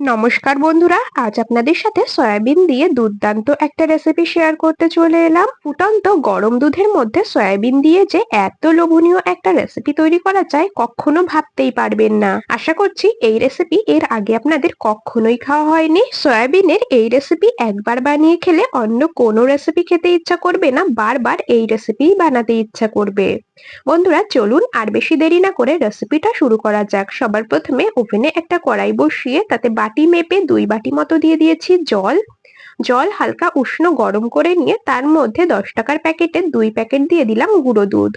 নমস্কার বন্ধুরা, আজ আপনাদের সাথে সয়াবিন দিয়ে দুর্দান্ত একটা রেসিপি শেয়ার করতে চলে এলাম। ফুটন্ত গরম দুধের মধ্যে সয়াবিন দিয়ে যে এত লোভনীয় একটা রেসিপি তৈরি করা যায়, কখনো ভাবতেই পারবেন না। আশা করছি এই রেসিপি এর আগে আপনাদের কখনোই খাওয়া হয়নি। সয়াবিনের এই রেসিপি একবার বানিয়ে খেলে অন্য কোনো রেসিপি খেতে ইচ্ছা করবে না, বারবার এই রেসিপি বানাতে ইচ্ছা করবে। বন্ধুরা, চলুন আর বেশি দেরি না করে রেসিপিটা শুরু করা যাক। সবার প্রথমে ওভেনে একটা কড়াই বসিয়ে তাতে বাটি মেপে দুই বাটি মতো দিয়ে দিয়েছি জল। জল হালকা উষ্ণ গরম করে নিয়ে তার মধ্যে দশ টাকার প্যাকেটে দুই প্যাকেট দিয়ে দিলাম গুঁড়ো দুধ।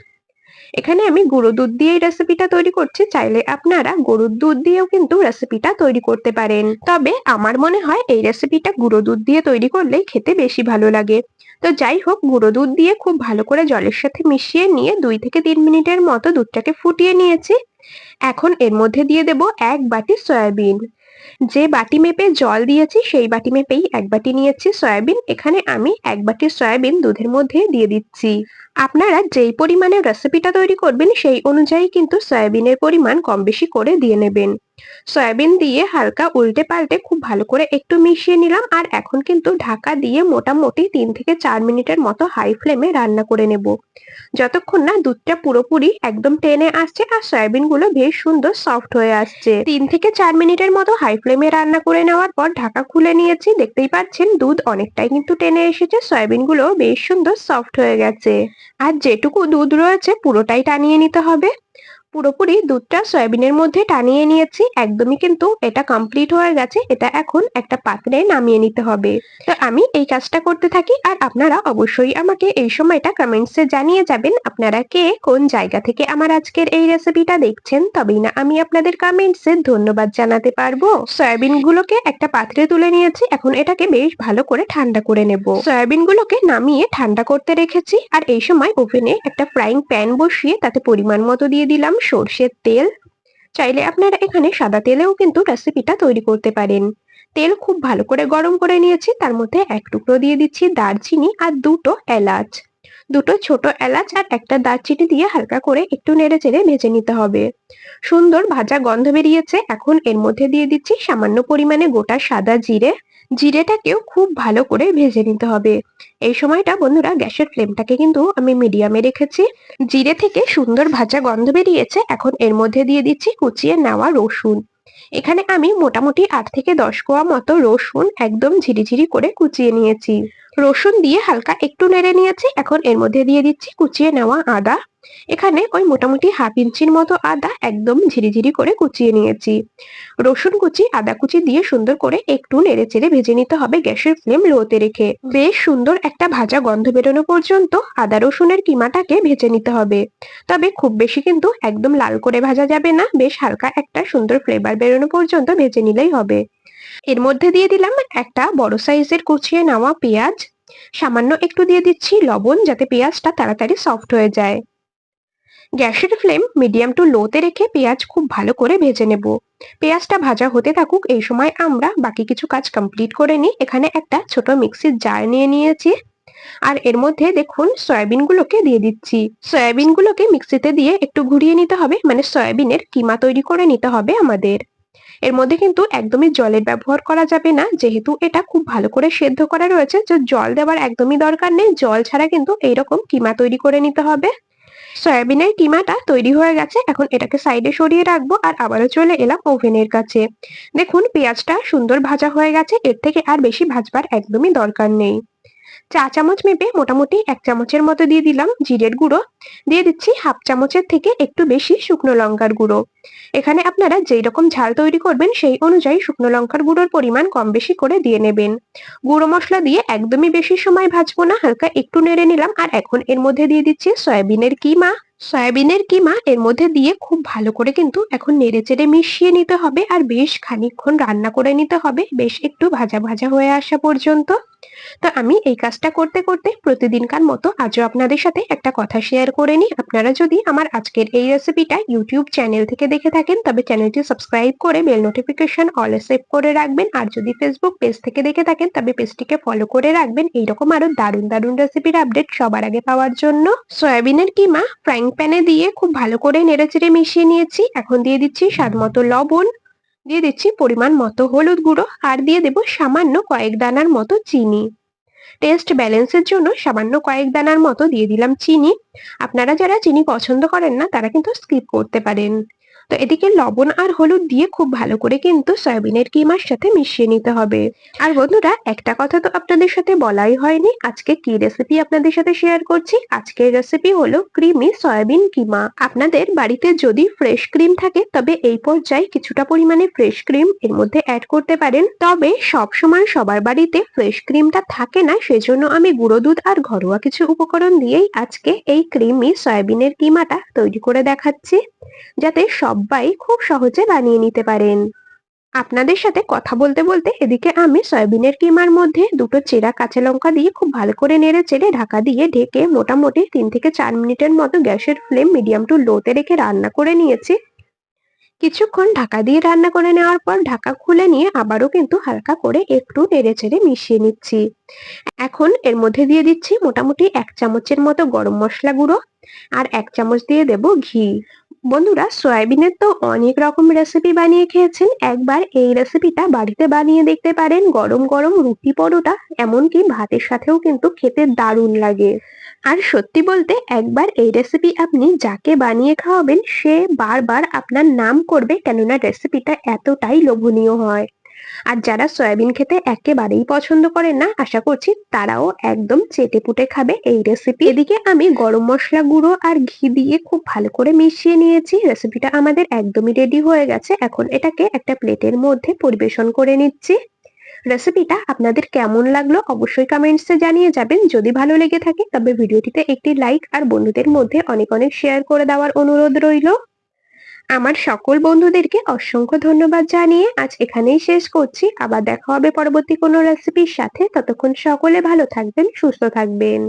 এখানে আমি গুঁড়ো দুধ দিয়ে এই রেসিপিটা তৈরি করছি। চাইলে আপনারা গরুর দুধ দিয়েও কিন্তু রেসিপিটা তৈরি করতে পারেন। তবে আমার মনে হয় এই রেসিপিটা গুঁড়ো দুধ দিয়ে তৈরি করলে খেতে বেশি ভালো লাগে। তো যাই হোক, গুঁড়ো দুধ দিয়ে খুব ভালো করে জলের সাথে মিশিয়ে নিয়ে দুই থেকে তিন মিনিটের মতো দুধটাকে ফুটিয়ে নিয়েছি। এখন এর মধ্যে দিয়ে দেব এক বাটি সয়াবিন। যে বাটি মেপে জল দিয়েছি, সেই বাটি মেপেই এক বাটি নিয়েছি সয়াবিন। এখানে আমি এক বাটি সয়াবিন দুধের মধ্যে দিয়ে দিচ্ছি। আপনারা যেই পরিমাণে রেসিপিটা তৈরি করবেন, সেই অনুযায়ী কিন্তু সয়াবিনের পরিমাণ কম বেশি করে দিয়ে নেবেন। সয়াবিন দিয়ে হালকা উল্টে পাল্টে খুব ভালো করে একটু মিশিয়ে নিলাম আর এখন কিন্তু ঢাকা দিয়ে মোটামুটি তিন থেকে চার মিনিটের মতো হাই ফ্লেমে রান্না করে নেব। যতক্ষণ না দুধটা পুরোপুরি একদম টেনে আসছে আর সয়াবিনগুলো বেশ সুন্দর সফট হয়ে আসছে। তিন থেকে চার মিনিটের মতো হাই ফ্লেমে রান্না করে নেওয়ার পর ঢাকা খুলে নিয়েছি। দেখতেই পাচ্ছেন দুধ অনেকটাই কিন্তু টেনে এসেছে সয়াবিনগুলো বেশ সুন্দর সফট হয়ে গেছে। আর যেটুকু দুধ রয়েছে পুরোটাই টানিয়ে নিতে হবে। পুরোপুরি দুধটা সয়াবিনের মধ্যে টানিয়ে নিয়েছি। একদমই কিন্তু এটা কমপ্লিট হয়ে গেছে। এটা এখন একটা পাত্রে নামিয়ে নিতে হবে। তো আমি এই কাজটা করতে থাকি আর আপনারা অবশ্যই আমাকে এই সময়টা কমেন্টসে জানিয়ে যাবেন, আপনারা কে কোন জায়গা থেকে আমার আজকের এই রেসিপিটা দেখছেন, তবেই না আমি আপনাদের কমেন্টসে ধন্যবাদ জানাতে পারব। সয়াবিন গুলোকে একটা পাত্রে তুলে নিয়েছি, এখন এটাকে বেশ ভালো করে ঠান্ডা করে নেব। সয়াবিন গুলোকে নামিয়ে ঠান্ডা করতে রেখেছি, আর এই সময় ওভেনে একটা ফ্রাইং প্যান বসিয়ে তাতে পরিমাণ মতো দিয়ে দিলাম। সর্ষের তেল। চাইলে আপনারা এখানে সাদা তেলেও কিন্তু রেসিপিটা তৈরি করতে পারেন। তেল খুব ভালো করে গরম করে নিয়েছি, তার মধ্যে এক টুকরো দিয়ে দিচ্ছি দারচিনি আর দুটো এলাচ। দুটো ছোট এলাচ আর একটা দারচিনি দিয়ে হালকা করে একটু নেড়ে চেড়ে ভেজে নিতে হবে। সুন্দর ভাজা গন্ধ বেরিয়েছে, এখন এর মধ্যে দিয়ে দিচ্ছি সামান্য পরিমাণে গোটা সাদা জিরে। জিরেটাকেও খুব ভালো করে ভেজে নিতে হবে। এই সময়টা বন্ধুরা গ্যাসের ফ্লেমটাকে কিন্তু আমি মিডিয়ামে রেখেছি। জিরে থেকে সুন্দর ভাজা গন্ধ বেরিয়েছে, এখন এর মধ্যে দিয়ে দিচ্ছি কুচিয়ে নেওয়া রসুন। এখানে আমি মোটামুটি আট থেকে দশ কোয়া মতো রসুন একদম ঝিরিঝিরি করে কুচিয়ে নিয়েছি। রসুন দিয়ে হালকা একটু নেড়ে নিয়েছি, এখন এর মধ্যে দিয়ে দিচ্ছি কুচিয়ে নেওয়া আদা। এখানে ওই মোটামুটি হাফ ইঞ্চির মতো আদা একদম ঝিরিঝিরি করে কুচিয়ে নিয়েছি। রসুন কুচি, আদা কুচি দিয়ে সুন্দর করে একটু নেড়ে চেড়ে ভেজে নিতে হবে গ্যাসের ফ্লেম লোতে রেখে। বেশ সুন্দর একটা ভাজা গন্ধ বেরোনো পর্যন্ত আদা রসুনের কিমাটাকে ভেজে নিতে হবে। তবে খুব বেশি কিন্তু একদম লাল করে ভাজা যাবে না, বেশ হালকা একটা সুন্দর ফ্লেভার বেরোনো পর্যন্ত ভেজে নিলেই হবে। এর মধ্যে দিয়ে দিলাম একটা বড় সাইজের কুচিয়ে নেওয়া পেঁয়াজ। সামান্য একটু দিয়ে দিচ্ছি লবণ যাতে পেঁয়াজটা তাড়াতাড়ি সফট হয়ে যায়। গ্যাসের ফ্লেম মিডিয়াম টু লোতে রেখে পেঁয়াজ খুব ভালো করে ভেজে নেব। পেঁয়াজটা ভাজা হতে থাকুক, এই সময় আমরা বাকি কিছু কাজ কমপ্লিট করে নিই। এখানে একটা ছোট মিক্সির জার নিয়ে নিয়েছি। আর এর মধ্যে দেখুন সয়াবিন গুলোকে দিয়ে দিচ্ছি। সয়াবিন গুলোকে মিক্সিতে দিয়ে একটু ঘুরিয়ে নিতে হবে মানে সয়াবিনের কিমা তৈরি করে নিতে হবে আমাদের। এর মধ্যে কিন্তু একদমই জলের ব্যবহার করা যাবে না, যেহেতু এটা খুব ভালো করে সেদ্ধ করা রয়েছে। যে জল দেওয়ার একদমই দরকার নেই, জল ছাড়া কিন্তু এইরকম কিমা তৈরি করে নিতে হবে। সয়াবিনের কিমাটা তৈরি হয়ে গেছে। এখন এটাকে সাইডে সরিয়ে রাখব আর আবারও চলে এলাম ওভেনের কাছে। দেখুন, পেঁয়াজটা সুন্দর ভাজা হয়ে গেছে। এর থেকে আর বেশি ভাজবার একদমই দরকার নেই। চা চামচ মেপে মোটামুটি এক চামচের মতো দিয়ে দিলাম জিরের গুঁড়ো। দিয়ে দিচ্ছি হাফ চামচের থেকে একটু বেশি শুকনো লঙ্কার গুঁড়ো। এখানে আপনারা যেই রকম ঝাল তৈরি করবেন সেই অনুযায়ী শুকনো লঙ্কার গুঁড়োর পরিমাণ কম বেশি করে দিয়ে নেবেন। গুঁড়ো মশলা দিয়ে একদমই বেশি সময় ভাজবো না, হালকা একটু নেড়ে নিলাম। আর এখন এর মধ্যে দিয়ে দিচ্ছি সয়াবিনের কিমা। সয়াবিনের কিমা এর মধ্যে দিয়ে খুব ভালো করে কিন্তু এখন নেড়ে চেড়ে মিশিয়ে নিতে হবে আর বেশ খানিকক্ষণ রান্না করে নিতে হবে। বেশ একটু ভাজা ভাজা হয়ে আসা পর্যন্ত। তো আমি এই কাজটা করতে করতে প্রতিদিনকার মতো আজও আপনাদের সাথে একটা কথা শেয়ার করে নিই। আপনারা যদি আমার আজকের এই রেসিপিটা ইউটিউব চ্যানেল থেকে দেখে থাকেন, তবে চ্যানেলটি সাবস্ক্রাইব করে বেল নোটিফিকেশন অল সেভ করে রাখবেন। আর যদি ফেসবুক পেজ থেকে দেখে থাকেন, তবে পেজটিকে ফলো করে রাখবেন। এইরকম আরও দারুণ দারুণ রেসিপির আপডেট সবার আগে পাওয়ার জন্য। সয়াবিনের কিমা ফ্রাইং প্যানে দিয়ে খুব ভালো করে নেড়েচেড়ে মিশিয়ে নিয়েছি। এখন দিয়ে দিচ্ছি স্বাদ মতো লবণ। দিয়ে দিচ্ছি পরিমাণ মতো হলুদ গুঁড়ো আর দিয়ে দেব সামান্য কয়েক দানার মতো চিনি। টেস্ট ব্যালেন্সের জন্য সামান্য কয়েক দানার মতো দিয়ে দিলাম চিনি। আপনারা যারা চিনি পছন্দ করেন না, তারা কিন্তু স্কিপ করতে পারেন। তো এদিকে লবণ আর হলুদ দিয়ে খুব ভালো করে কিন্তু সয়াবিনের কিমার সাথে মিশিয়ে নিতে হবে। আর বন্ধুরা, একটা কথা তো আপনাদের সাথে বলাই হয়নি। আজকে কি রেসিপি আপনাদের সাথে শেয়ার করছি? আজকের রেসিপি হলো ক্রিমি সয়াবিন কিমা। আপনাদের বাড়িতে যদি ফ্রেশ ক্রিম থাকে, তবে এই পর্যায়ে কিছুটা পরিমাণে ফ্রেশ ক্রিম এর মধ্যে অ্যাড করতে পারেন। তবে সব সময় সবার বাড়িতে ফ্রেশ ক্রিমটা থাকে না, সেজন্য আমি গুঁড়ো দুধ আর ঘরোয়া কিছু উপকরণ দিয়েই আজকে এই ক্রিমি সয়াবিনের কিমাটা তৈরি করে দেখাচ্ছি। যাতে সবাই খুব সহজে বানিয়ে নিতে পারেন। আপনাদের সাথে কথা বলতে বলতে এদিকে আমি সয়াবিনের কিমার মধ্যে দুটো চেরা কাঁচা লঙ্কা দিয়ে খুব ভালো করে নেড়ে চেড়ে ঢাকা দিয়ে ঢেকে মোটামুটি তিন থেকে চার মিনিটের মতো গ্যাসের ফ্লেম মিডিয়াম টু লোতে রেখে রান্না করে নিয়েছি। কিছুক্ষণ ঢাকা দিয়ে রান্না করে নেওয়ার পর ঢাকা খুলে নিয়ে আবারও কিন্তু হালকা করে একটু নেড়ে চেড়ে মিশিয়ে নিচ্ছি। এখন এর মধ্যে দিয়ে দিচ্ছি মোটামুটি এক চামচের মতো গরম মশলা গুঁড়ো আর এক চামচ দিয়ে দেব ঘি। বন্ধুরা, সয়াবিনের তো অনেক রকম রেসিপি বানিয়ে খেয়েছেন। একবার এই রেসিপিটা বাড়িতে বানিয়ে দেখতে পারেন। গরম গরম রুটি পরোটা, এমনকি ভাতের সাথেও কিন্তু খেতে দারুণ লাগে। আর সত্যি বলতে, একবার এই রেসিপি আপনি যাকে বানিয়ে খাওয়াবেন, সে বারবার আপনার নাম করবে কেননা রেসিপিটা এতটাই লোভনীয় হয়। আর যারা সয়াবিন খেতে একেবারেই পছন্দ করেন না, আশা করছি তারাও একদম চেটে পুটে খাবে এই রেসিপি এদিকে আমি গরম মশলা গুঁড়ো আর ঘি দিয়ে খুব ভালো করে মিশিয়ে নিয়েছি। রেসিপিটা আমাদের একদমই রেডি হয়ে গেছে। এখন এটাকে একটা প্লেটের মধ্যে পরিবেশন করে নিচ্ছি। রেসিপিটা আপনাদের কেমন লাগল অবশ্যই কমেন্টসে জানিয়ে যাবেন। যদি ভালো লেগে থাকে, তবে ভিডিওটিতে একটি লাইক আর বন্ধুদের মধ্যে অনেক অনেক শেয়ার করে দেওয়ার অনুরোধ রইল। আমার সকল বন্ধুদেরকে অসংখ্য ধন্যবাদ জানিয়ে আজ এখানেই শেষ করছি। আবার দেখা হবে পরবর্তী কোনো রেসিপির সাথে। ততক্ষণ সকলে ভালো থাকবেন, সুস্থ থাকবেন।